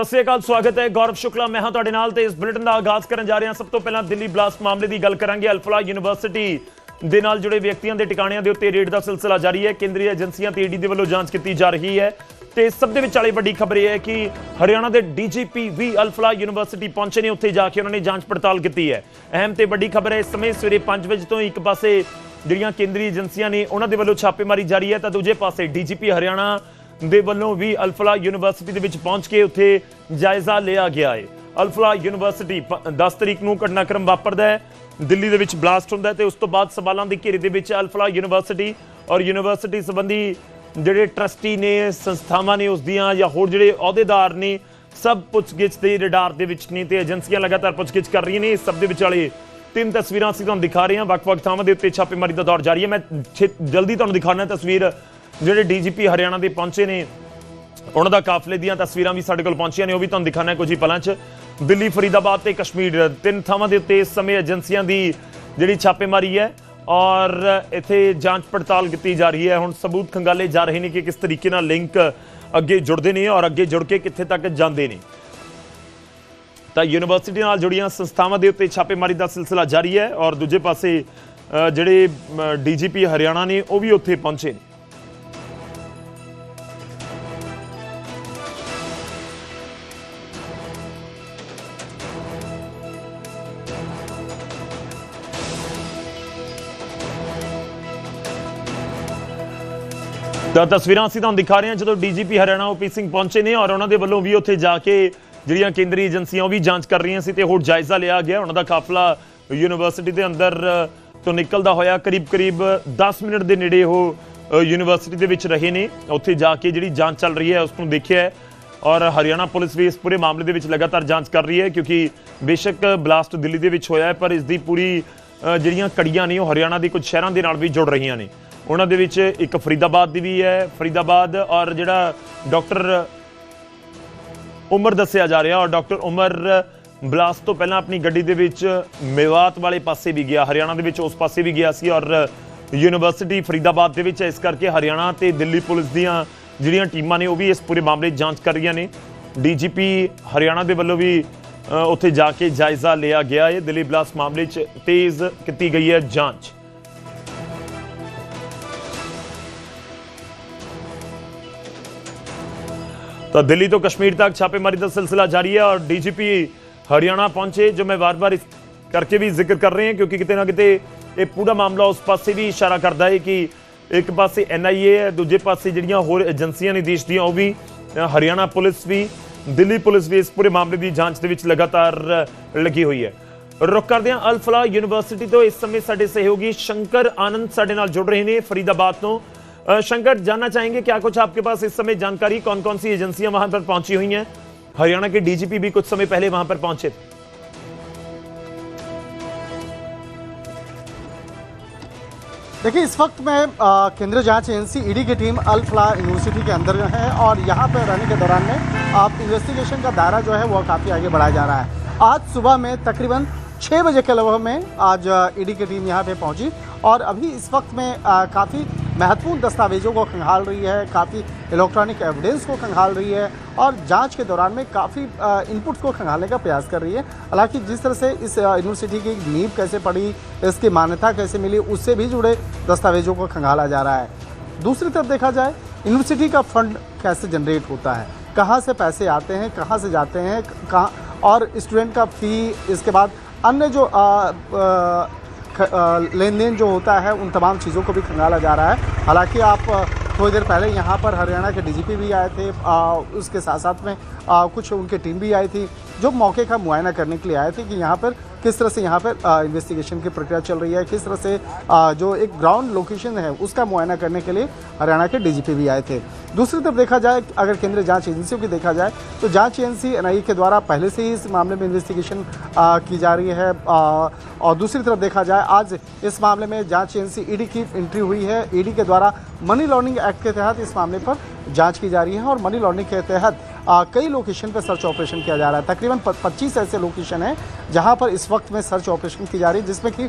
ਸਤਿ ਸ਼੍ਰੀ ਅਕਾਲ, ਸਵਾਗਤ ਹੈ। ਗੌਰਵ ਸ਼ੁਕਲਾ, ਮੈਂ ਹਾਂ ਤੁਹਾਡੇ ਨਾਲ ਤੇ ਇਸ ਬੁਲੇਟਿਨ ਦਾ ਆਗਾਜ਼ ਕਰਨ ਜਾ ਰਹੇ ਹਾਂ। ਸਭ ਤੋਂ ਪਹਿਲਾਂ ਦਿੱਲੀ ਬਲਾਸਟ ਮਾਮਲੇ ਦੀ ਗੱਲ ਕਰਾਂਗੇ। ਅਲਫਲਾ ਯੂਨੀਵਰਸਿਟੀ ਦੇ ਨਾਲ ਜੁੜੇ ਵਿਅਕਤੀਆਂ ਦੇ ਟਿਕਾਣਿਆਂ ਦੇ ਉੱਤੇ ਰੇਡ ਦਾ ਸਿਲਸਿਲਾ ਜਾਰੀ ਹੈ। ਕੇਂਦਰੀ ਏਜੰਸੀਆਂ ਤੇ ਈਡੀ ਦੇ ਵੱਲੋਂ ਜਾਂਚ ਕੀਤੀ ਜਾ ਰਹੀ ਹੈ। ਤੇ ਸਭ ਦੇ ਵਿਚਾਲੇ ਵੱਡੀ ਖਬਰ ਇਹ ਹੈ ਕਿ ਹਰਿਆਣਾ ਦੇ ਡੀਜੀਪੀ ਵੀ ਅਲਫਲਾ ਯੂਨੀਵਰਸਿਟੀ ਪਹੁੰਚੇ ਨੇ। ਉੱਥੇ ਜਾ ਕੇ ਉਹਨਾਂ ਨੇ ਜਾਂਚ ਪੜਤਾਲ ਕੀਤੀ ਹੈ। ਅਹਿਮ ਤੇ ਵੱਡੀ ਖਬਰ ਹੈ, ਇਸ ਸਮੇਂ ਸਵੇਰੇ 5 ਵਜੇ ਤੋਂ ਇੱਕ ਪਾਸੇ ਜਿਹੜੀਆਂ ਕੇਂਦਰੀ ਏਜੰਸੀਆਂ ਨੇ ਉਹਨਾਂ ਦੇ ਵੱਲੋਂ ਛਾਪੇਮਾਰੀ ਜਾਰੀ ਹੈ। ਤਾਂ ਦੂਜੇ ਪਾਸੇ ਡੀਜੀਪੀ ਹਰਿਆਣਾ ਦੇ ਵੱਲੋਂ ਵੀ ਅਲਫਲਾ ਯੂਨੀਵਰਸਿਟੀ ਦੇ ਵਿੱਚ ਪਹੁੰਚ ਕੇ ਉੱਥੇ ਜਾਇਜ਼ਾ ਲਿਆ ਗਿਆ ਹੈ। ਅਲਫਲਾ ਯੂਨੀਵਰਸਿਟੀ ਪ- 10 ਤਰੀਕ ਨੂੰ ਘਟਨਾਕ੍ਰਮ ਵਾਪਰਦਾ ਹੈ, ਦਿੱਲੀ ਦੇ ਵਿੱਚ ਬਲਾਸਟ ਹੁੰਦਾ ਹੈ ਤੇ ਉਸ ਤੋਂ ਬਾਅਦ ਸਵਾਲਾਂ ਦੀ ਘੇਰੇ ਦੇ ਵਿੱਚ ਅਲਫਲਾ ਯੂਨੀਵਰਸਿਟੀ ਔਰ ਯੂਨੀਵਰਸਿਟੀ ਸੰਬੰਧੀ ਜਿਹੜੇ ਟਰਸਟੀ ਨੇ, ਸੰਸਥਾਵਾਂ ਨੇ, ਉਸ ਦੀਆਂ ਜਾਂ ਹੋਰ ਜਿਹੜੇ ਅਹੁਦੇਦਾਰ ਨੇ, ਸਭ ਪੁੱਛਗਿੱਛ ਦੇ ਰਡਾਰ ਦੇ ਵਿੱਚ ਨੇ ਤੇ ਏਜੰਸੀਆਂ ਲਗਾਤਾਰ ਪੁੱਛਗਿੱਛ ਕਰ ਰਹੀਆਂ ਨੇ। ਇਸ ਸਭ ਦੇ ਵਿਚਾਲੇ ਤਿੰਨ ਤਸਵੀਰਾਂ ਅਸੀਂ ਤੁਹਾਨੂੰ ਦਿਖਾ ਰਹੇ ਹਾਂ। ਵੱਖ-ਵੱਖ ਥਾਵਾਂ ਦੇ ਉੱਤੇ ਛਾਪੇਮਾਰੀ ਦਾ ਦੌਰ ਜਾਰੀ ਹੈ। ਮੈਂ ਛੇ- ਜਲਦੀ ਤੁਹਾਨੂੰ ਦਿਖਾਉਣਾ ਤਸਵੀਰ ਜਿਹੜੇ ਡੀਜੀਪੀ ਹਰਿਆਣਾ ਦੇ ਪਹੁੰਚੇ ਨੇ ਉਹਨਾਂ ਦਾ ਕਾਫਲੇ ਦੀਆਂ ਤਸਵੀਰਾਂ ਵੀ ਸਾਡੇ ਕੋਲ ਪਹੁੰਚੀਆਂ ਨੇ ਉਹ ਵੀ ਤੁਹਾਨੂੰ ਦਿਖਾਣਾ ਹੈ ਕੁਝ ਹੀ ਪਲਾਂ 'ਚ। ਦਿੱਲੀ ਫਰੀਦਾਬਾਦ ਤੇ ਕਸ਼ਮੀਰ ਤਿੰਨ ਥਾਵਾਂ ਦੇ ਉੱਤੇ ਇਸ ਸਮੇਂ ਏਜੰਸੀਆਂ ਦੀ ਜਿਹੜੀ ਛਾਪੇਮਾਰੀ ਹੈ ਔਰ ਇੱਥੇ ਜਾਂਚ ਪੜਤਾਲ ਕੀਤੀ ਜਾ ਰਹੀ ਹੈ। ਹੁਣ ਸਬੂਤ ਖੰਗਾਲੇ ਜਾ ਰਹੇ ਨੇ ਕਿ ਕਿਸ ਤਰੀਕੇ ਨਾਲ ਲਿੰਕ ਅੱਗੇ ਜੁੜਦੇ ਨੇ ਔਰ ਅੱਗੇ ਜੁੜ ਕੇ ਕਿੱਥੇ ਤੱਕ ਜਾਂਦੇ ਨੇ। ਤਾਂ ਯੂਨੀਵਰਸਿਟੀ ਨਾਲ ਜੁੜੀਆਂ ਸੰਸਥਾਵਾਂ ਦੇ ਉੱਤੇ ਛਾਪੇਮਾਰੀ ਦਾ ਸਿਲਸਿਲਾ ਜਾਰੀ ਹੈ ਔਰ ਦੂਜੇ ਪਾਸੇ ਅ, ਜਿਹੜੇ ਡੀਜੀਪੀ ਹਰਿਆਣਾ ਨੇ ਉਹ ਵੀ ਉੱਥੇ ਪਹੁੰਚੇ ਨੇ। ਤਾਂ ਤਸਵੀਰਾਂ ਅਸੀਂ ਤੁਹਾਨੂੰ ਦਿਖਾ ਰਹੇ ਹਾਂ ਜਦੋਂ ਡੀਜੀਪੀ ਹਰਿਆਣਾ ਓਪੀ ਸਿੰਘ ਪਹੁੰਚੇ ਨੇ ਔਰ ਉਹਨਾਂ ਦੇ ਵੱਲੋਂ ਵੀ ਉੱਥੇ ਜਾ ਕੇ ਜਿਹੜੀਆਂ ਕੇਂਦਰੀ ਏਜੰਸੀਆਂ ਉਹ ਵੀ ਜਾਂਚ ਕਰ ਰਹੀਆਂ ਸੀ ਤੇ ਹੋਰ ਜਾਇਜ਼ਾ ਲਿਆ ਗਿਆ। ਉਹਨਾਂ ਦਾ ਕਾਫਲਾ ਯੂਨੀਵਰਸਿਟੀ ਦੇ ਅੰਦਰ ਤੋਂ ਨਿਕਲਦਾ ਹੋਇਆ ਕਰੀਬ-ਕਰੀਬ 10 ਮਿੰਟ ਦੇ ਨੇੜੇ ਉਹ ਯੂਨੀਵਰਸਿਟੀ ਦੇ ਵਿੱਚ ਰਹੇ ਨੇ। ਉੱਥੇ ਜਾ ਕੇ ਜਿਹੜੀ ਜਾਂਚ ਚੱਲ ਰਹੀ ਹੈ, ਉਸ ਨੂੰ ਦੇਖਿਆ ਔਰ ਹਰਿਆਣਾ ਪੁਲਿਸ ਵੀ ਇਸ ਪੂਰੇ ਮਾਮਲੇ ਦੇ ਵਿੱਚ ਲਗਾਤਾਰ ਜਾਂਚ ਕਰ ਰਹੀ ਹੈ ਕਿਉਂਕਿ ਬੇਸ਼ੱਕ ਬਲਾਸਟ ਦਿੱਲੀ ਦੇ ਵਿੱਚ ਹੋਇਆ ਹੈ, ਪਰ ਇਸ ਦੀ ਪੂਰੀ ਜਿਹੜੀਆਂ ਕੜੀਆਂ ਨੇ ਉਹ ਹਰਿਆਣਾ ਦੇ ਕੁਝ ਸ਼ਹਿਰਾਂ ਦੇ ਨਾਲ ਵੀ ਜੁੜ ਰਹੀਆਂ ਨੇ। ਉਹਨਾਂ ਦੇ ਵਿੱਚ ਇੱਕ ਫਰੀਦਾਬਾਦ ਦੀ ਵੀ ਹੈ। ਫਰੀਦਾਬਾਦ ਔਰ ਜਿਹੜਾ ਡਾਕਟਰ ਉਮਰ ਦੱਸਿਆ ਜਾ ਰਿਹਾ, ਔਰ ਡਾਕਟਰ ਉਮਰ ਬਲਾਸਟ ਤੋਂ ਪਹਿਲਾਂ ਆਪਣੀ ਗੱਡੀ ਦੇ ਵਿੱਚ ਮੇਵਾਤ ਵਾਲੇ ਪਾਸੇ ਵੀ ਗਿਆ, ਹਰਿਆਣਾ ਦੇ ਵਿੱਚ ਉਸ ਪਾਸੇ ਵੀ ਗਿਆ ਸੀ ਔਰ ਯੂਨੀਵਰਸਿਟੀ ਫਰੀਦਾਬਾਦ ਦੇ ਵਿੱਚ ਇਸ ਕਰਕੇ ਹਰਿਆਣਾ ਤੇ ਦਿੱਲੀ ਪੁਲਿਸ ਦੀਆਂ ਜਿਹੜੀਆਂ ਟੀਮਾਂ ਨੇ ਉਹ ਵੀ ਇਸ ਪੂਰੇ ਮਾਮਲੇ ਦੀ ਜਾਂਚ ਕਰ ਰਹੀਆਂ ਨੇ। ਡੀਜੀਪੀ ਹਰਿਆਣਾ ਦੇ ਵੱਲੋਂ ਵੀ ਉੱਥੇ ਜਾ ਕੇ ਜਾਇਜ਼ਾ ਲਿਆ ਗਿਆ। ਹੈ ਦਿੱਲੀ ਬਲਾਸਟ ਮਾਮਲੇ 'ਚ ਤੇਜ਼ ਕੀਤੀ ਗਈ ਹੈ ਜਾਂਚ। ਤਾਂ ਦਿੱਲੀ ਤੋਂ ਕਸ਼ਮੀਰ ਤੱਕ ਛਾਪੇਮਾਰੀ ਦਾ ਸਿਲਸਿਲਾ ਜਾਰੀ ਹੈ ਔਰ ਡੀਜੀਪੀ ਹਰਿਆਣਾ ਪਹੁੰਚੇ ਜੋ ਮੈਂ ਵਾਰ-ਵਾਰ ਇਸ ਕਰਕੇ ਵੀ ਜ਼ਿਕਰ ਕਰ ਰਹੇ ਹਾਂ ਕਿਉਂਕਿ ਕਿਤੇ ਨਾ ਕਿਤੇ ਇਹ ਪੂਰਾ ਮਾਮਲਾ ਉਸ ਪਾਸੇ ਵੀ ਇਸ਼ਾਰਾ ਕਰਦਾ ਹੈ ਕਿ ਇੱਕ ਪਾਸੇ ਐਨਆਈਏ ਹੈ ਦੂਜੇ ਪਾਸੇ ਜਿਹੜੀਆਂ ਹੋਰ ਏਜੰਸੀਆਂ ਨੇ ਦੇਸ਼ ਦੀਆਂ ਉਹ ਵੀ ਅ, ਹਰਿਆਣਾ ਪੁਲਿਸ ਵੀ ਦਿੱਲੀ ਪੁਲਿਸ ਵੀ ਇਸ ਪੂਰੇ ਮਾਮਲੇ ਦੀ ਜਾਂਚ ਦੇ ਵਿੱਚ ਲਗਾਤਾਰ ਅ, ਲੱਗੀ ਹੋਈ ਹੈ ਰੁਕ ਕਰਦੇ ਹਾਂ ਅਲਫਲਾ ਯੂਨੀਵਰਸਿਟੀ ਤੋਂ ਇਸ ਸਮੇਂ ਸਾਡੇ ਸਹਿਯੋਗੀ शंकर आनंद ਸਾਡੇ ਨਾਲ जुड़ रहे हैं फरीदाबाद तो अ, शंकर, जानना चाहेंगे क्या कुछ आपके पास इस समय जानकारी? कौन कौन सी एजेंसियाँ वहाँ पर पहुँची हुई हैं? हरियाणा के डीजीपी भी कुछ समय पहले वहाँ पर पहुँचे देखिए, इस वक्त मैं केंद्रीय जाँच एजेंसी ईडी की टीम अल फला यूनिवर्सिटी के अंदर है और यहाँ पर रहने के दौरान में आप इन्वेस्टिगेशन का दायरा जो है वो काफ़ी आगे बढ़ाया जा रहा है। आज सुबह में तकरीबन छः बजे के लगभग में आज ईडी की टीम यहाँ पे पहुँची और अभी इस वक्त में काफ़ी महत्वपूर्ण दस्तावेजों को खंगाल रही है, काफ़ी इलेक्ट्रॉनिक एविडेंस को खंगाल रही है और जाँच के दौरान में काफ़ी इनपुट्स को खंगालने का प्रयास कर रही है। हालाँकि जिस तरह से इस यूनिवर्सिटी की नींव कैसे पड़ी, इसकी मान्यता कैसे मिली, उससे भी जुड़े दस्तावेजों को खंगाला जा रहा है। दूसरी तरफ़ देखा जाए यूनिवर्सिटी का फंड कैसे जनरेट होता है? कहाँ से पैसे आते हैं, कहाँ से जाते हैं, कहाँ, और स्टूडेंट का फ़ी इसके बाद अन्य जो लेन देन जो होता है उन तमाम चीज़ों को भी खंगाला जा रहा है। हालाँकि आप थोड़ी देर पहले यहाँ पर हरियाणा के डीजीपी भी आए थे आ, उसके साथ साथ में आ, कुछ उनकी टीम भी आई थी। जो मौके का मुआयना करने के लिए आए थे कि यहाँ पर किस तरह से यहाँ पर इन्वेस्टिगेशन की प्रक्रिया चल रही है किस तरह से अ, जो एक ग्राउंड लोकेशन है उसका मुआयना करने के लिए हरियाणा के डीजीपी भी आए थे। दूसरी तरफ़ देखा जाए अगर केंद्रीय जाँच एजेंसियों की देखा जाए तो जाँच एजेंसी एनआईए के द्वारा पहले से ही इस मामले में इन्वेस्टिगेशन की जा रही है अ, और दूसरी तरफ़ देखा जाए आज इस मामले में जाँच एजेंसी ईडी की एंट्री हुई है। ईडी के द्वारा मनी लॉन्ड्रिंग एक्ट के तहत इस मामले पर जाँच की जा रही है और मनी लॉन्ड्रिंग के तहत आ, कई लोकेशन पर सर्च ऑपरेशन किया जा रहा है। तकरीबन पच्चीस 25 ऐसे लोकेशन हैं जहाँ पर इस वक्त में सर्च ऑपरेशन की जा रही है जिसमें कि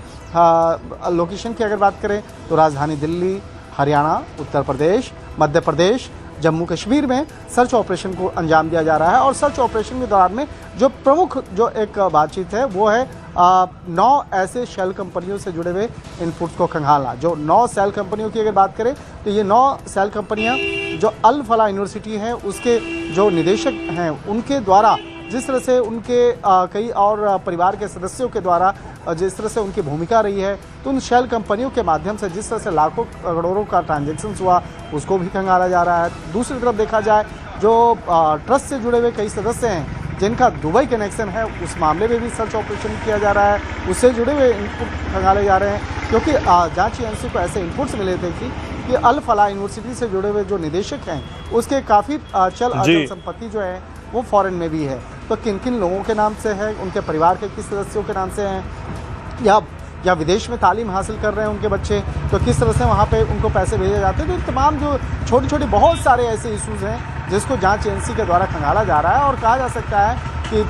लोकेशन की अगर बात करें तो राजधानी दिल्ली हरियाणा उत्तर प्रदेश मध्य प्रदेश जम्मू कश्मीर में सर्च ऑपरेशन को अंजाम दिया जा रहा है। और सर्च ऑपरेशन के दौरान में जो प्रमुख जो एक बातचीत है वो है नौ ऐसे शेल कंपनियों से जुड़े हुए इनपुट्स को खंगालना जो नौ सेल कंपनियों की अगर बात करें तो ये नौ सेल कंपनियाँ जो अल फला यूनिवर्सिटी है, उसके जो निदेशक हैं, उनके द्वारा, जिस तरह से उनके कई और परिवार के सदस्यों के द्वारा जिस तरह से उनकी भूमिका रही है तो उन शेल कंपनियों के माध्यम से जिस तरह से लाखों, करोड़ों का ट्रांजेक्शन हुआ, उसको भी खंगाला जा रहा है। दूसरी तरफ़ देखा जाए, जो ट्रस्ट से जुड़े हुए कई सदस्य हैं जिनका दुबई कनेक्शन है उस मामले में भी सर्च ऑपरेशन किया जा रहा है। उससे जुड़े हुए इनपुट खंगाले जा रहे हैं क्योंकि जाँच एजेंसी को ऐसे इनपुट्स मिले थे कि कि अल फला यूनिवर्सिटी से जुड़े हुए जो निदेशक हैं उसके काफ़ी चल अचल संपत्ति जो है वो फॉरेन में भी है। तो किन किन लोगों के नाम से है उनके परिवार के किस सदस्यों के नाम से हैं या या विदेश में तालीम हासिल कर रहे हैं उनके बच्चे तो किस तरह से वहाँ पे उनको पैसे भेजे जाते हैं? तो तमाम जो छोटे छोटे बहुत सारे ऐसे इश्यूज़ हैं जिसको जाँच एजेंसी के द्वारा खंगाला जा रहा है और कहा जा सकता है कि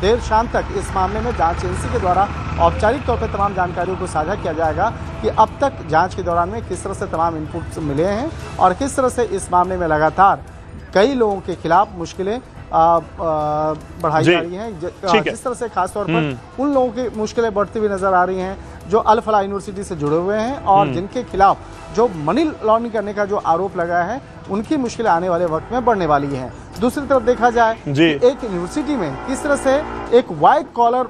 देर शाम तक इस मामले में जाँच एजेंसी के द्वारा औपचारिक तौर पर तमाम जानकारियों को साझा किया जाएगा कि अब तक जाँच के दौरान में किस तरह से तमाम इनपुट्स मिले हैं और किस तरह से इस मामले में लगातार कई लोगों के खिलाफ मुश्किलें बढ़ाई जा। रही हैं। है। जिस तरह से खासतौर पर उन लोगों की मुश्किलें बढ़ती हुई नज़र आ रही हैं जो अलफला यूनिवर्सिटी से जुड़े हुए हैं और जिनके खिलाफ जो मनी लॉन्ड्रिंग करने का जो आरोप लगा है उनकी मुश्किलें आने वाले वक्त में बढ़ने वाली हैं। दूसरी तरफ़ देखा जाए जी। एक यूनिवर्सिटी में किस तरह से एक वाइट कॉलर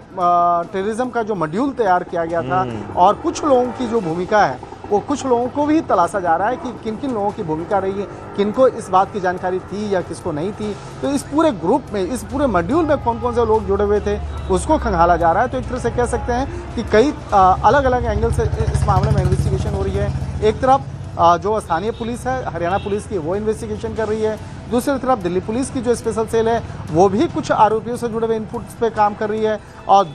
टेररिज्म का जो मॉड्यूल तैयार किया गया था और कुछ लोगों की जो भूमिका है वो कुछ लोगों को भी तलाशा जा रहा है कि किन किन लोगों की भूमिका रही है किनको इस बात की जानकारी थी या किसको नहीं थी। तो इस पूरे ग्रुप में इस पूरे मॉड्यूल में कौन कौन से लोग जुड़े हुए थे उसको खंगाला जा रहा है। तो एक तरह से कह सकते हैं कि कई अलग अलग एंगल से इस मामले में इन्वेस्टिगेशन हो रही है। एक तरफ़ जो स्थानीय पुलिस है हरियाणा पुलिस की वो इन्वेस्टिगेशन कर रही है। दूसरी तरफ दिल्ली पुलिस की जो स्पेशल सेल है वो भी कुछ आरोपियों से जुड़े हुए इनपुट्स पे काम कर रही है और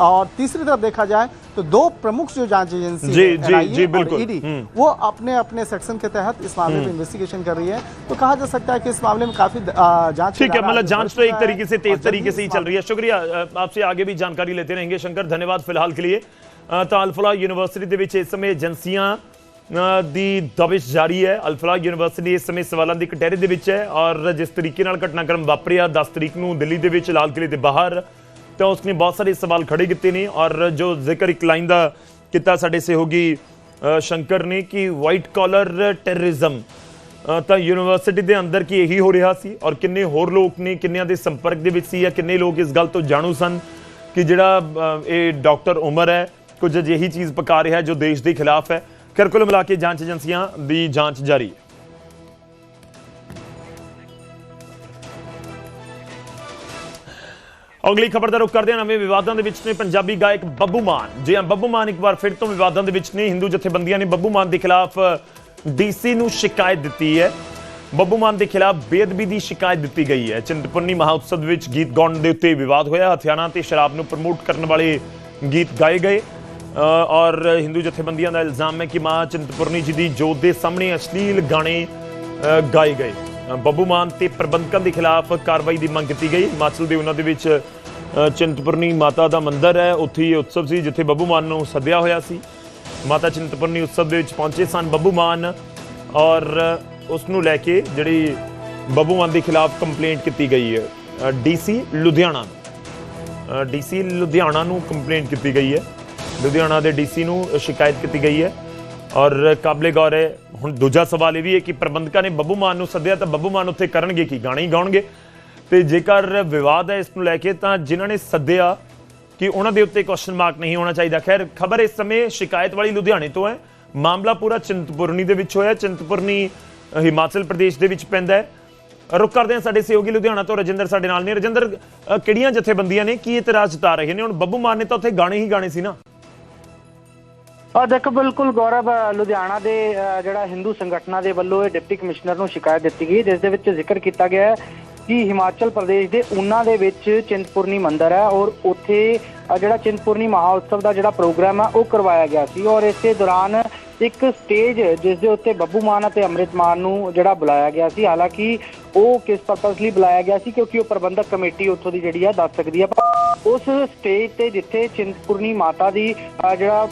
और तीसरी तरफ देखा जाए तो दो प्रमुख जो जांच एजेंसी जी, है, जी, NIA जी, और बिल्कुल। ED, हम्म। वो अपने अपने सेक्शन के तहत इस मामले में इन्वेस्टिगेशन कर रही है तो कहा जा सकता है कि इस मामले में काफी आ, जांच ठीक है का मतलब दायरा जांच आगे तो बढ़ एक चुका है तरीके से और तेज जल्दी तरीके से ही इस चल रही है शुक्रिया अ, आपसे आगे भी ਜਾਣਕਾਰੀ लेते रहेंगे शंकर धन्यवाद फिलहाल के लिए ਅ, ਤਾਂ ਅਲਫਲਾ ਯੂਨੀਵਰਸਿਟੀ ਦੇ ਵਿੱਚ ਇਸ ਸਮੇਂ ਏਜੰਸੀਆਂ ਅ, ਦੀ ਦਬਿਸ਼ ਜਾਰੀ ਹੈ। ਅਲਫਲਾ ਯੂਨੀਵਰਸਿਟੀ ਇਸ ਸਮੇਂ ਸਵਾਲਾਂ ਦੀ ਕਟਹਿਰੇ ਦੇ ਵਿੱਚ ਹੈ ਔਰ ਜਿਸ ਤਰੀਕੇ ਨਾਲ ਘਟਨਾਕ੍ਰਮ ਵਾਪਰਿਆ 10 ਤਰੀਕ ਨੂੰ ਦਿੱਲੀ ਦੇ ਵਿੱਚ, ਲਾਲ ਕਿਲੇ ਦੇ ਬਾਹਰ, ਤਾਂ ਉਸਨੇ ਬਹੁਤ ਸਾਰੇ ਸਵਾਲ ਖੜੇ ਕੀਤੇ ਨੇ ਔਰ ਜੋ ਜ਼ਿਕਰ ਇੱਕ ਲਾਈਨ ਦਾ ਕੀਤਾ ਸਾਡੇ ਸਹਿਯੋਗੀ ਸ਼ੰਕਰ ਨੇ ਕਿ ਵਾਈਟ ਕਾਲਰ ਟੈਰਰਿਜ਼ਮ ਤਾਂ ਯੂਨੀਵਰਸਿਟੀ ਦੇ ਅੰਦਰ ਕੀ ਇਹੀ ਹੋ ਰਿਹਾ ਸੀ ਔਰ ਕਿੰਨੇ ਹੋਰ ਲੋਕ ਨੇ, ਕਿੰਨਿਆਂ ਦੇ ਸੰਪਰਕ ਦੇ ਵਿੱਚ ਸੀ ਜਾਂ ਕਿੰਨੇ ਲੋਕ ਇਸ ਗੱਲ ਤੋਂ ਜਾਣੂ ਸਨ ਕਿ ਜਿਹੜਾ ਇਹ ਡਾਕਟਰ ਉਮਰ ਹੈ, ਕੁਝ ਅਜਿਹੀ ਚੀਜ਼ ਪਕਾ ਰਿਹਾ ਜੋ ਦੇਸ਼ ਦੇ ਖਿਲਾਫ ਹੈ। ਖੈਰ ਕੁੱਲ ਮਿਲਾ ਕੇ ਜਾਂਚ ਏਜੰਸੀਆਂ ਦੀ ਜਾਂਚ ਜਾਰੀ। ਹੈ ਅਗਲੀ ਖਬਰ ਦਾ ਰੁਖ ਕਰਦੇ ਹਾਂ। ਨਵੇਂ ਵਿਵਾਦਾਂ ਦੇ ਵਿੱਚ ਨੇ ਪੰਜਾਬੀ ਗਾਇਕ ਬੱਬੂ ਮਾਨ। ਜੀ ਹਾਂ, ਬੱਬੂ ਮਾਨ ਇੱਕ ਵਾਰ ਫਿਰ ਤੋਂ ਵਿਵਾਦਾਂ ਦੇ ਵਿੱਚ ਨੇ। ਹਿੰਦੂ ਜਥੇਬੰਦੀਆਂ ਨੇ ਬੱਬੂ ਮਾਨ ਦੇ ਖਿਲਾਫ ਡੀਸੀ ਨੂੰ ਸ਼ਿਕਾਇਤ ਦਿੱਤੀ ਹੈ। ਬੱਬੂ ਮਾਨ ਦੇ ਖਿਲਾਫ ਬੇਅਦਬੀ ਦੀ ਸ਼ਿਕਾਇਤ ਦਿੱਤੀ ਗਈ ਹੈ। ਚਿੰਤਪੁਰਨੀ ਮਹਾਉਤਸਵ ਵਿੱਚ ਗੀਤ ਗਾਉਣ ਦੇ ਉੱਤੇ ਵਿਵਾਦ ਹੋਇਆ। ਹਥਿਆਰਾਂ ਤੇ ਸ਼ਰਾਬ ਨੂੰ ਪ੍ਰਮੋਟ ਕਰਨ ਵਾਲੇ ਗੀਤ ਗਾਏ ਗਏ। ਔਰ ਹਿੰਦੂ ਜਥੇਬੰਦੀਆਂ ਦਾ ਇਲਜ਼ਾਮ ਹੈ ਕਿ ਮਾਂ ਚਿੰਤਪੁਰਨੀ ਜੀ ਦੀ ਜੋਤ ਦੇ ਸਾਹਮਣੇ ਅਸ਼ਲੀਲ ਗਾਣੇ ਗਾਏ ਗਏ। ਬੱਬੂ ਮਾਨ ਤੇ ਪ੍ਰਬੰਧਕਾਂ ਦੇ ਖਿਲਾਫ ਕਾਰਵਾਈ ਦੀ ਮੰਗ ਕੀਤੀ ਗਈ। ਹਿਮਾਚਲ ਦੇ ਉਹਨਾਂ ਦੇ ਵਿੱਚ ਚਿੰਤਪੁਰਨੀ ਮਾਤਾ ਦਾ ਮੰਦਿਰ ਹੈ। ਉੱਥੇ ਹੀ ਇਹ ਉਤਸਵ ਸੀ ਜਿੱਥੇ ਬੱਬੂ ਮਾਨ ਨੂੰ ਸੱਦਿਆ ਹੋਇਆ ਸੀ। ਮਾਤਾ ਚਿੰਤਪੁਰਨੀ ਉਤਸਵ ਦੇ ਵਿੱਚ ਪਹੁੰਚੇ ਸਨ ਬੱਬੂ ਮਾਨ ਔਰ ਉਸ ਨੂੰ ਲੈ ਕੇ ਜਿਹੜੀ ਬੱਬੂ ਮਾਨ ਦੇ ਖਿਲਾਫ ਕੰਪਲੇਂਟ ਕੀਤੀ ਗਈ ਹੈ। ਡੀਸੀ ਲੁਧਿਆਣਾ ਨੂੰ। ਡੀਸੀ ਲੁਧਿਆਣਾ ਨੂੰ ਕੰਪਲੇਂਟ ਕੀਤੀ ਗਈ ਹੈ। ਲੁਧਿਆਣਾ ਦੇ ਡੀਸੀ ਨੂੰ ਸ਼ਿਕਾਇਤ ਕੀਤੀ ਗਈ ਹੈ। ਔਰ ਕਾਬਲੇ ਗੌਰ ਹੈ, ਹੁਣ ਦੂਜਾ ਸਵਾਲ ਇਹ ਵੀ ਹੈ ਕਿ ਪ੍ਰਬੰਧਕਾਂ ਨੇ ਬੱਬੂ ਮਾਨ ਨੂੰ ਸੱਦਿਆ ਤਾਂ ਬੱਬੂ ਮਾਨ ਉੱਥੇ ਕਰਨਗੇ ਕੀ? ਗਾਣੇ ਹੀ ਗਾਉਣਗੇ। ਤੇ ਜੇਕਰ ਵਿਵਾਦ ਹੈ ਇਸ ਨੂੰ ਲੈ ਕੇ ਤਾਂ ਜਿਨ੍ਹਾਂ ਨੇ ਸੱਦਿਆ ਕਿ ਉਹਨਾਂ ਦੇ ਉੱਤੇ ਕੁਐਸਚਨ ਮਾਰਕ ਨਹੀਂ ਹੋਣਾ ਚਾਹੀਦਾ। ਖੈਰ, ਖਬਰ ਇਸ ਸਮੇਂ ਸ਼ਿਕਾਇਤ ਵਾਲੀ ਲੁਧਿਆਣੇ ਤੋਂ ਹੈ। ਮਾਮਲਾ ਪੂਰਾ ਚਿੰਤਪੁਰਨੀ ਦੇ ਵਿੱਚ ਹੋਇਆ ਚਿੰਤਪੁਰਨੀ ਹਿਮਾਚਲ ਪ੍ਰਦੇਸ਼ ਦੇ ਵਿੱਚ ਪੈਂਦਾ ਹੈ। ਰੁਕ ਕਰਦੇ ਹਾਂ ਸਾਡੇ ਸਹਿਯੋਗੀ ਲੁਧਿਆਣਾ ਤੋਂ। ਰਜਿੰਦਰ ਸਾਡੇ ਨਾਲ ਨੇ। ਰਜਿੰਦਰ ਕਿਹੜੀਆਂ ਜਥੇਬੰਦੀਆਂ ਨੇ? ਕੀ ਇਤਰਾਜ਼ ਜਤਾ ਰਹੇ ਨੇ? ਹੁਣ ਬੱਬੂ ਮਾਨ ਨੇ ਤਾਂ ਉੱਥੇ ਗਾਣੇ ਹੀ ਗਾਣੇ ਸੀ ਨਾ। ਆ ਦੇਖੋ, ਬਿਲਕੁਲ ਗੌਰਵ ਲੁਧਿਆਣਾ ਦੇ ਜਿਹੜਾ ਹਿੰਦੂ ਸੰਗਠਨਾਂ ਦੇ ਵੱਲੋਂ ਇਹ ਡਿਪਟੀ ਕਮਿਸ਼ਨਰ ਨੂੰ ਸ਼ਿਕਾਇਤ ਦਿੱਤੀ ਗਈ, ਜਿਸ ਦੇ ਵਿੱਚ ਜ਼ਿਕਰ ਕੀਤਾ ਗਿਆ ਹੈ ਕਿ ਹਿਮਾਚਲ ਪ੍ਰਦੇਸ਼ ਦੇ ਊਨਾ ਦੇ ਵਿੱਚ ਚਿੰਤਪੁਰਨੀ ਮੰਦਿਰ ਹੈ ਔਰ ਉੱਥੇ ਜਿਹੜਾ ਚਿੰਤਪੁਰਨੀ ਮਹਾਉਤਸਵ ਦਾ ਜਿਹੜਾ ਪ੍ਰੋਗਰਾਮ ਹੈ, ਉਹ ਕਰਵਾਇਆ ਗਿਆ ਸੀ ਔਰ ਇਸੇ ਦੌਰਾਨ ਇੱਕ ਸਟੇਜ ਜਿਸ ਦੇ ਉੱਤੇ ਬੱਬੂ ਮਾਨ ਅਤੇ ਅੰਮ੍ਰਿਤ ਮਾਨ ਨੂੰ ਜਿਹੜਾ ਬੁਲਾਇਆ ਗਿਆ ਸੀ, ਹਾਲਾਂਕਿ ਉਹ ਕਿਸ ਪਰਪਸ ਲਈ ਬੁਲਾਇਆ ਗਿਆ ਸੀ, ਕਿਉਂਕਿ ਉਹ ਪ੍ਰਬੰਧਕ ਕਮੇਟੀ ਉੱਥੋਂ ਦੀ ਜਿਹੜੀ ਹੈ, ਦੱਸ ਸਕਦੀ ਹੈ। ਪਰ ਉਸ ਸਟੇਜ ਤੇ ਜਿੱਥੇ ਚਿੰਤਪੁਰਨੀ ਮਾਤਾ ਦੀ ਜਿਹੜਾ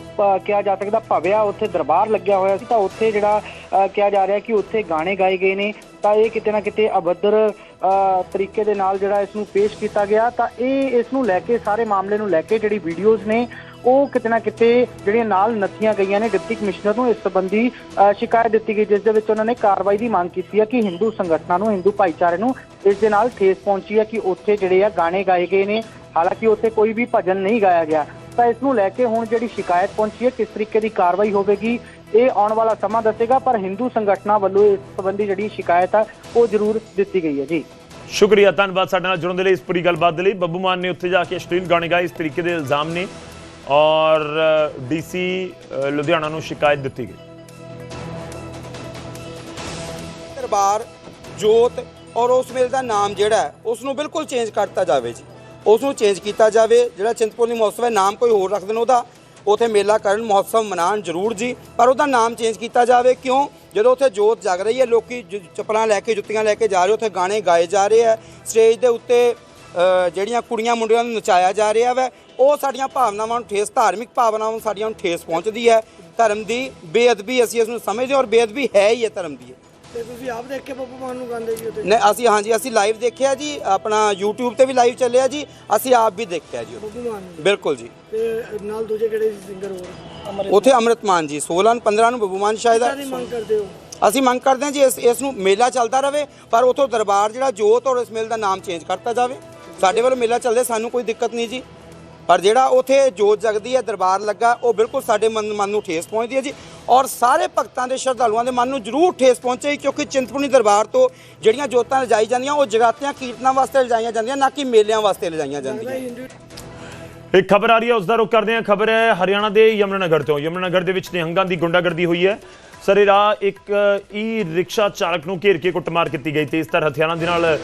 ਕਿਹਾ ਜਾ ਸਕਦਾ ਭਵਿਆ ਉੱਥੇ ਦਰਬਾਰ ਲੱਗਿਆ ਹੋਇਆ ਸੀ ਤਾਂ ਉੱਥੇ ਜਿਹੜਾ ਅ, ਕਿਹਾ ਜਾ ਰਿਹਾ ਕਿ ਉੱਥੇ ਗਾਣੇ ਗਾਏ ਗਏ ਨੇ। ਤਾਂ ਇਹ ਕਿਤੇ ਨਾ ਕਿਤੇ ਅਬਦਰ ਅ, ਤਰੀਕੇ ਦੇ ਨਾਲ ਜਿਹੜਾ ਇਸ ਨੂੰ ਪੇਸ਼ ਕੀਤਾ ਗਿਆ। ਤਾਂ ਇਹ ਇਸ ਨੂੰ ਲੈ ਕੇ ਸਾਰੇ ਮਾਮਲੇ ਨੂੰ ਲੈ ਕੇ ਜਿਹੜੀ ਵੀਡੀਓਜ਼ ਨੇ ਉਹ ਕਿਤੇ ਨਾ ਕਿਤੇ ਜਿਹੜੀਆਂ ਨਾਲ ਨੱਥੀਆਂ ਗਈਆਂ ਨੇ ਡਿਪਟੀ ਕਮਿਸ਼ਨਰ ਨੂੰ ਇਸ ਸੰਬੰਧੀ ਅ, ਸ਼ਿਕਾਇਤ ਦਿੱਤੀ ਗਈ ਜਿਸ ਦੇ ਵਿੱਚ ਉਹਨਾਂ ਨੇ ਕਾਰਵਾਈ ਦੀ ਮੰਗ ਕੀਤੀ ਹੈ ਕਿ ਹਿੰਦੂ ਸੰਗਠਨਾਂ ਨੂੰ ਹਿੰਦੂ ਭਾਈਚਾਰੇ ਨੂੰ ਇਸ ਦੇ ਨਾਲ ਠੇਸ ਪਹੁੰਚੀ ਹੈ ਕਿ ਉੱਥੇ ਜਿਹੜੇ ਆ ਗਾਣੇ ਗਾਏ ਗਏ ਨੇ। ਹਾਲਾਂਕਿ ਉੱਥੇ ਕੋਈ ਵੀ ਭਜਨ ਨਹੀਂ ਗਾਇਆ ਗਿਆ ਤਾਂ ਇਸ ਨੂੰ ਲੈ ਕੇ ਹੁਣ ਜਿਹੜੀ ਸ਼ਿਕਾਇਤ ਪਹੁੰਚੀ ਹੈ ਕਿਸ ਤਰੀਕੇ ਦੀ ਕਾਰਵਾਈ ਹੋਵੇਗੀ ਇਹ ਆਉਣ ਵਾਲਾ ਸਮਾਂ ਦੱਸੇਗਾ ਪਰ ਹਿੰਦੂ ਸੰਗਠਨਾਂ ਵੱਲੋਂ ਇਸ ਸੰਬੰਧੀ ਜਿਹੜੀ ਸ਼ਿਕਾਇਤ ਹੈ ਉਹ ਜ਼ਰੂਰ ਦਿੱਤੀ ਗਈ ਹੈ। ਜੀ। ਸ਼ੁਕਰੀਆ ਧੰਨਵਾਦ ਸਾਡੇ ਨਾਲ ਜੁੜਨ ਦੇ ਲਈ ਇਸ ਪੂਰੀ ਗੱਲਬਾਤ ਦੇ ਲਈ। ਬੱਬੂ ਮਾਨ ਨੇ ਉੱਥੇ ਜਾ ਕੇ ਅਸ਼ਲੀਲ ਗਾਣੇ ਗਾਏ ਇਸ ਤਰੀਕੇ ਦੇ ਇਲਜ਼ਾਮ ਨੇ। ਔਰ ਡੀਸੀ ਲੁਧਿਆਣਾ ਨੂੰ ਸ਼ਿਕਾਇਤ ਦਿੱਤੀ ਗਈ। ਦਰਬਾਰ ਜੋਤ ਔਰ ਉਸ ਮੇਲ ਦਾ ਨਾਮ ਜਿਹੜਾ ਹੈ ਉਸ ਨੂੰ ਬਿਲਕੁਲ ਚੇਂਜ ਕਰਤਾ ਜਾਵੇ ਜੀ। ਉਸ ਨੂੰ ਚੇਂਜ ਕੀਤਾ ਜਾਵੇ। ਜਿਹੜਾ ਚਿੰਤਪੁਰਨੀ ਮਹੋਤਸਵ ਹੈ, ਨਾਮ ਕੋਈ ਹੋਰ ਰੱਖ ਦੇਣ ਉਹਦਾ। ਉਥੇ ਮੇਲਾ ਕਰਨ, ਮਹੋਤਸਵ ਮਨਾਉਣ ਜ਼ਰੂਰ ਜੀ। ਪਰ ਉਹਦਾ ਨਾਮ ਚੇਂਜ ਕੀਤਾ ਜਾਵੇ। ਕਿਉਂ? ਜਦੋਂ ਉੱਥੇ ਜੋਤ ਜਗ ਰਹੀ ਹੈ, ਲੋਕੀ ਜ- ਚੱਪਲਾਂ ਲੈ ਕੇ, ਜੁੱਤੀਆਂ ਲੈ ਕੇ ਜਾ ਰਹੇ, ਉੱਥੇ ਗਾਣੇ ਗਾਏ ਜਾ ਰਹੇ ਆ ਸਟੇਜ ਦੇ ਉੱਤੇ ਜਿਹੜੀਆਂ ਕੁੜੀਆਂ ਮੁੰਡਿਆਂ ਨੂੰ ਨਚਾਇਆ ਜਾ ਰਿਹਾ ਵੈ, ਉਹ ਸਾਡੀਆਂ ਭਾਵਨਾਵਾਂ ਨੂੰ ਠੇਸ, ਧਾਰਮਿਕ ਭਾਵਨਾਵਾਂ ਨੂੰ ਸਾਡੀਆਂ ਨੂੰ ਠੇਸ ਪਹੁੰਚਦੀ ਹੈ। ਧਰਮ ਦੀ ਬੇਅਦਬੀ ਅਸੀਂ ਇਸ ਨੂੰ ਸਮਝਦੇ ਹਾਂ ਔਰ ਬੇਅਦਬੀ ਹੈ ਹੀ ਹੈ ਧਰਮ ਦੀ। ਤੇ ਤੁਸੀਂ ਆਪ ਦੇਖ ਕੇ ਬੱਬੂ ਮਾਨ ਨੂੰ ਗਾਉਂਦੇ ਜੀ ਉੱਤੇ ਨੇ ਅਸੀਂ ਹਾਂਜੀ ਅਸੀਂ ਲਾਈਵ ਦੇਖਿਆ ਜੀ ਆਪਣਾ YouTube ਤੇ ਵੀ ਲਾਈਵ ਚੱਲਿਆ ਜੀ ਅਸੀਂ ਆਪ ਵੀ ਦੇਖਿਆ ਜੀ ਉਹ। ਬੱਬੂ ਮਾਨ ਨੂੰ? ਬਿਲਕੁਲ ਜੀ। ਤੇ ਨਾਲ ਦੂਜੇ ਕਿਹੜੇ ਸਿੰਗਰ ਹੋਰ? ਉੱਥੇ ਅੰਮ੍ਰਿਤਮਾਨ ਜੀ 16 ਨੂੰ 15 ਨੂੰ ਬਬੂਮਾਨ ਸ਼ਾਇਦ ਕਿਹੜੀ ਮੰਗ ਕਰਦੇ ਹੋ? ਅਸੀਂ ਮੰਗ ਕਰਦੇ ਹਾਂ ਜੀ ਇਸ ਇਸ ਨੂੰ ਮੇਲਾ ਚੱਲਦਾ ਰਵੇ ਪਰ ਉਥੋਂ ਦਰਬਾਰ ਜਿਹੜਾ ਜੋਤ ਔਰ ਇਸ ਮੇਲ ਦਾ ਨਾਮ ਚੇਂਜ ਕਰਤਾ ਜਾਵੇ। ਸਾਡੇ ਵੱਲੋਂ ਮੇਲਾ ਚੱਲਦੇ ਸਾਨੂੰ ਕੋਈ ਦਿੱਕਤ ਨਹੀਂ ਜੀ। ਪਰ ਜਿਹੜਾ ਉਥੇ ਜੋਤ ਜਗਦੀ ਹੈ, ਦਰਬਾਰ ਲੱਗਾ, ਉਹ ਬਿਲਕੁਲ ਸਾਡੇ ਮਨ ਮਨ ਨੂੰ ਠੇਸ ਪਹੁੰਚਦੀ ਹੈ ਜੀ। ਔਰ ਸਾਰੇ ਭਗਤਾਂ ਦੇ ਸ਼ਰਧਾਲੂਆਂ ਦੇ ਮਨ ਨੂੰ ਜ਼ਰੂਰ ਠੇਸ ਪਹੁੰਚੇ ਕਿਉਂਕਿ ਚਿੰਤਪੁਰਨੀ ਦਰਬਾਰ ਤੋਂ ਜਿਹੜੀਆਂ ਜੋਤਾਂ ਲਿਜਾਈ ਜਾਂਦੀਆਂ, ਉਹ ਜਗਾਤੀਆਂ ਕੀਰਤਨਾਂ ਵਾਸਤੇ ਲਿਜਾਈਆਂ ਜਾਂਦੀਆਂ, ਨਾ ਕਿ ਮੇਲਿਆਂ ਵਾਸਤੇ ਲਿਜਾਈਆਂ ਜਾਂਦੀਆਂ। ਇੱਕ ਖਬਰ ਆ ਰਹੀ ਹੈ, ਉਸ ਦਾ ਰੁਖ ਕਰਦੇ ਹਾਂ। ਖਬਰ ਹੈ ਹਰਿਆਣਾ ਦੇ ਯਮੁਨਾਨਗਰ ਤੋਂ। ਯਮੁਨਾਨਗਰ ਦੇ ਵਿੱਚ ਨਿਹੰਗਾਂ ਦੀ ਗੁੰਡਾਗਰਦੀ ਹੋਈ ਹੈ। ਸਰੇਰਾ ਇੱਕ ਈ ਰਿਕਸ਼ਾ ਚਾਲਕ ਨੂੰ ਘੇਰ ਕੇ ਕੁੱਟਮਾਰ ਕੀਤੀ ਗਈ ਤੇ ਇਸ ਤਰ੍ਹਾਂ ਹਥਿਆਰਾਂ ਦੇ ਨਾਲ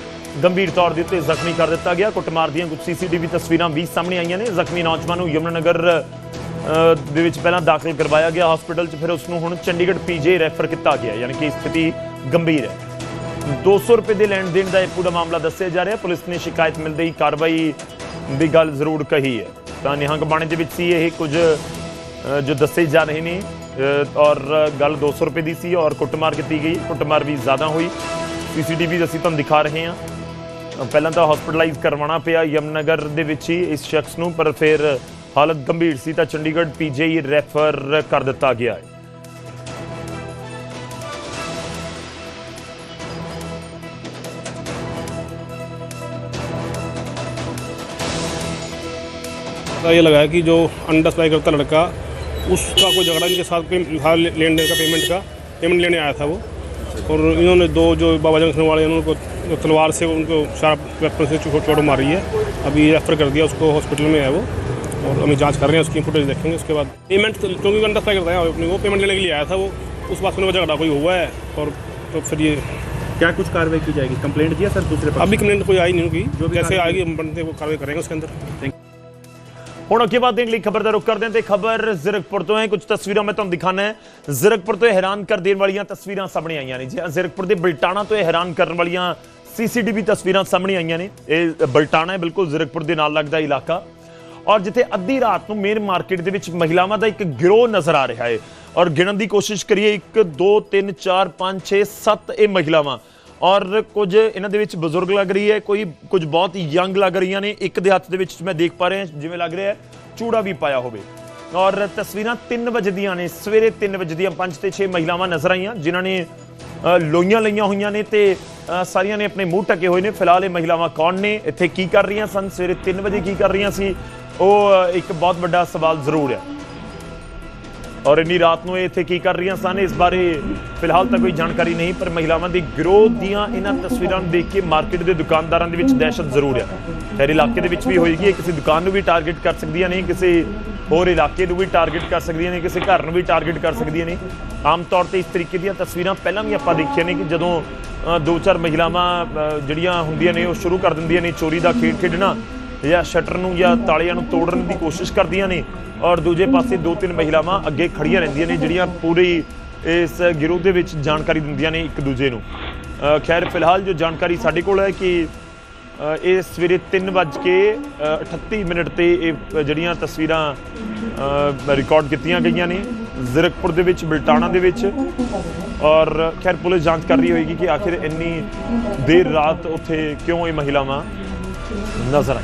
ਗੰਭੀਰ ਤੌਰ ਦੇ ਉੱਤੇ ਜ਼ਖਮੀ ਕਰ ਦਿੱਤਾ ਗਿਆ। ਕੁੱਟਮਾਰ ਦੀਆਂ ਕੁਝ ਸੀਸੀਟੀਵੀ ਤਸਵੀਰਾਂ ਵੀ ਸਾਹਮਣੇ ਆਈਆਂ ਨੇ। ਜ਼ਖਮੀ ਨੌਜਵਾਨ ਨੂੰ ਯਮੁਨਾਨਗਰ ਦੇ ਵਿੱਚ ਪਹਿਲਾਂ ਦਾਖਲ ਕਰਵਾਇਆ ਗਿਆ। ਹਸਪੀਟਲ 'ਚ ਫਿਰ ਉਸ ਨੂੰ ਹੁਣ ਚੰਡੀਗੜ੍ਹ ਪੀਜੀ ਰੈਫਰ ਕੀਤਾ ਗਿਆ, ਯਾਨੀ ਕਿ ਸਥਿਤੀ ਗੰਭੀਰ ਹੈ। 200 ਰੁਪਏ ਦੇ ਲੈਣ ਦੇਣ ਦਾ ਇਹ ਪੂਰਾ ਮਾਮਲਾ ਦੱਸਿਆ ਜਾ ਰਿਹਾ। ਪੁਲਿਸ ਨੇ ਸ਼ਿਕਾਇਤ ਮਿਲਦੇ ਹੀ ਕਾਰਵਾਈ ਦੀ ਗੱਲ ਜ਼ਰੂਰ ਕਹੀ ਹੈ। ਤਾਂ ਨਿਹੰਗ ਬਾਣੇ ਦੇ ਵਿੱਚ ਸੀ ਇਹ ਕੁਝ ਜੋ ਦੱਸੇ ਜਾ ਰਹੇ ਨੇ। ਔਰ ਗੱਲ 200 ਰੁਪਏ ਦੀ ਸੀ ਔਰ ਕੁੱਟਮਾਰ ਕੀਤੀ ਗਈ ਕੁੱਟਮਾਰ ਵੀ ਜ਼ਿਆਦਾ ਹੋਈ ਸੀਸੀਟੀਵੀ ਅਸੀਂ ਤੁਹਾਨੂੰ ਦਿਖਾ ਰਹੇ ਹਾਂ ਅ, ਪਹਿਲਾਂ ਤਾਂ ਹਸਪੀਟਲਾਈਜ਼ ਕਰਵਾਉਣਾ ਪਿਆ ਯਮਨਗਰ ਦੇ ਵਿੱਚ ਹੀ ਇਸ ਸ਼ਖਸ ਨੂੰ ਪਰ ਫਿਰ ਹਾਲਤ ਗੰਭੀਰ ਸੀ ਤਾਂ ਚੰਡੀਗੜ੍ਹ ਪੀਜੀਆਈ ਰੈਫਰ ਕਰ ਦਿੱਤਾ ਗਿਆ ਹੈ पता ये लगा है कि जो अंडा सप्लाई करता लड़का उसका कोई झगड़ा इनके साथ था लेन देन का पेमेंट का पेमेंट लेने आया था वो। और इन्होंने दो जो बाबा जंक्शन वाले हैं उनको तलवार से उनको शार्प वेपन से चोट चोट मारी है। अभी रेफर कर दिया उसको हॉस्पिटल में है वो। और अभी जाँच कर रहे हैं उसकी फुटेज देखेंगे उसके बाद पेमेंट क्योंकि अंडा सप्लाई करता है अपनी वो। पेमेंट लेने के लिए आया था वो। उस बात में झगड़ा कोई हुआ है। और तो फिर ये क्या कुछ कार्रवाई की जाएगी? कंप्लेंट दिया सर दूसरे अभी कंप्लेंट कोई आई नहीं जो होगी भी जैसे आएगी हम बनते वो कार्रवाई करेंगे उसके अंदर। ਹੁਣ ਅੱਗੇ ਬਾਤ ਦੇਣ ਲਈ ਖਬਰ ਦਾ ਰੁਖ ਕਰਦੇ ਹਾਂ ਤੇ ਖਬਰ ਜ਼ੀਰਕਪੁਰ ਤੋਂ ਹੈ। ਕੁਝ ਤਸਵੀਰਾਂ ਮੈਂ ਤੁਹਾਨੂੰ ਦਿਖਾਣਾ ਹੈ। ਜ਼ੀਰਕਪੁਰ ਤੋਂ ਹੈਰਾਨ ਕਰ ਦੇਣ ਵਾਲੀਆਂ ਤਸਵੀਰਾਂ ਸਾਹਮਣੇ ਆਈਆਂ ਨੇ। ਜੀ ਹਾਂ, ਦੇ ਬਲਟਾਣਾ ਤੋਂ ਹੈਰਾਨ ਕਰਨ ਵਾਲੀਆਂ ਸੀਸੀਟੀਵੀ ਤਸਵੀਰਾਂ ਸਾਹਮਣੇ ਆਈਆਂ ਨੇ। ਇਹ ਬਲਟਾਣਾ ਹੈ ਬਿਲਕੁਲ ਜ਼ੀਰਕਪੁਰ ਦੇ ਨਾਲ ਲੱਗਦਾ ਇਲਾਕਾ। ਔਰ ਜਿੱਥੇ ਅੱਧੀ ਰਾਤ ਨੂੰ ਮੇਨ ਮਾਰਕੀਟ ਦੇ ਵਿੱਚ ਮਹਿਲਾਵਾਂ ਦਾ ਇੱਕ ਗਿਰੋਹ ਨਜ਼ਰ ਆ ਰਿਹਾ ਹੈ। ਔਰ ਗਿਣਨ ਦੀ ਕੋਸ਼ਿਸ਼ ਕਰੀਏ 1 2 3 4 5 6 7 ਇਹ ਮਹਿਲਾਵਾਂ ਔਰ ਕੁਝ ਇਹਨਾਂ ਦੇ ਵਿੱਚ ਬਜ਼ੁਰਗ ਲੱਗ ਰਹੀ ਹੈ ਕੋਈ ਕੁਝ ਬਹੁਤ ਯੰਗ ਲੱਗ ਰਹੀਆਂ ਨੇ। ਇੱਕ ਦੇ ਹੱਥ ਦੇ ਵਿੱਚ ਮੈਂ ਦੇਖ ਪਾ ਰਿਹਾ ਜਿਵੇਂ ਲੱਗ ਰਿਹਾ ਹੈ ਚੂੜਾ ਵੀ ਪਾਇਆ ਹੋਵੇ। ਔਰ ਤਸਵੀਰਾਂ 3 ਵਜੇ ਦੀਆਂ ਨੇ ਸਵੇਰੇ 3 ਵਜੇ ਦੀਆਂ 5 ਤੇ 6 ਮਹਿਲਾਵਾਂ ਨਜ਼ਰ ਆਈਆਂ ਜਿਨ੍ਹਾਂ ਨੇ ਅ, ਲੋਈਆਂ ਲਈਆਂ ਹੋਈਆਂ ਨੇ ਤੇ ਸਾਰੀਆਂ ਨੇ ਆਪਣੇ ਮੂੰਹ ਢਕੇ ਹੋਏ ਨੇ। ਫਿਲਹਾਲ ਇਹ ਮਹਿਲਾਵਾਂ ਕੌਣ ਨੇ ਇੱਥੇ ਕੀ ਕਰ ਰਹੀਆਂ ਸਨ? ਸਵੇਰੇ 3 ਵਜੇ ਕੀ ਕਰ ਰਹੀਆਂ ਸੀ? ਉਹ ਇੱਕ ਬਹੁਤ ਵੱਡਾ ਸਵਾਲ ਜ਼ਰੂਰ ਹੈ। ਔਰ ਇੰਨੀ ਰਾਤ ਨੂੰ ਇਹ ਇੱਥੇ ਕੀ ਕਰ ਰਹੀਆਂ ਸਨ, ਇਸ ਬਾਰੇ ਫਿਲਹਾਲ ਤਾਂ ਕੋਈ ਜਾਣਕਾਰੀ ਨਹੀਂ, ਪਰ ਮਹਿਲਾਵਾਂ ਦੀ ਗਰੋਥ ਦੀਆਂ ਇਹਨਾਂ ਤਸਵੀਰਾਂ ਨੂੰ ਦੇਖ ਕੇ ਮਾਰਕੀਟ ਦੇ ਦੁਕਾਨਦਾਰਾਂ ਦੇ ਵਿੱਚ ਦਹਿਸ਼ਤ ਜ਼ਰੂਰ ਹੈ ਖੈਰ, ਇਲਾਕੇ ਦੇ ਵਿੱਚ ਵੀ ਹੋਏਗੀ ਕਿਸੇ ਦੁਕਾਨ ਨੂੰ ਵੀ ਟਾਰਗੇਟ ਕਰ ਸਕਦੀਆਂ ਨੇ, ਕਿਸੇ ਹੋਰ ਇਲਾਕੇ ਨੂੰ ਵੀ ਟਾਰਗੇਟ ਕਰ ਸਕਦੀਆਂ ਨੇ, ਕਿਸੇ ਘਰ ਨੂੰ ਵੀ ਟਾਰਗੇਟ ਕਰ ਸਕਦੀਆਂ ਨੇ। ਆਮ ਤੌਰ ਤੇ ਇਸ ਤਰੀਕੇ ਦੀਆਂ ਤਸਵੀਰਾਂ ਪਹਿਲਾਂ ਵੀ ਆਪਾਂ ਦੇਖੀਆਂ ਨੇ ਕਿ ਜਦੋਂ ਦੋ ਚਾਰ ਮਹਿਲਾਵਾਂ ਜਿਹੜੀਆਂ ਹੁੰਦੀਆਂ ਨੇ, ਉਹ ਸ਼ੁਰੂ ਕਰ ਦਿੰਦੀਆਂ ਨੇ ਚੋਰੀ ਦਾ ਖੇਡ ਖੇਡਣਾ ਜਾਂ ਸ਼ਟਰ ਨੂੰ ਜਾਂ ਤਾਲਿਆਂ ਨੂੰ ਤੋੜਨ ਦੀ ਕੋਸ਼ਿਸ਼ ਕਰਦੀਆਂ ਨੇ ਔਰ ਦੂਜੇ ਪਾਸੇ ਦੋ ਤਿੰਨ ਮਹਿਲਾਵਾਂ ਅੱਗੇ ਖੜੀਆਂ ਰਹਿੰਦੀਆਂ ਨੇ ਜਿਹੜੀਆਂ ਪੂਰੀ ਇਸ ਗਿਰੋਹ ਦੇ ਵਿੱਚ ਜਾਣਕਾਰੀ ਦਿੰਦੀਆਂ ਨੇ ਇੱਕ ਦੂਜੇ ਨੂੰ। ਖੈਰ ਫਿਲਹਾਲ ਜੋ ਜਾਣਕਾਰੀ ਸਾਡੇ ਕੋਲ ਹੈ ਕਿ ਇਹ ਸਵੇਰੇ 3:38 ਮਿੰਟ ਤੇ ਇਹ ਜਿਹੜੀਆਂ ਤਸਵੀਰਾਂ ਅ, ਰਿਕਾਰਡ ਕੀਤੀਆਂ ਗਈਆਂ ਨੇ ਜ਼ੀਰਕਪੁਰ ਦੇ ਵਿੱਚ ਬਲਟਾਣਾ ਦੇ ਵਿੱਚ। ਔਰ ਖੈਰ ਪੁਲਿਸ ਜਾਂਚ ਕਰ ਰਹੀ ਹੋਏਗੀ ਕਿ ਆਖਿਰ ਇੰਨੀ ਦੇਰ ਰਾਤ ਉੱਥੇ ਕਿਉਂ ਇਹ ਮਹਿਲਾਵਾਂ ਨਜ਼ਰ ਆਈ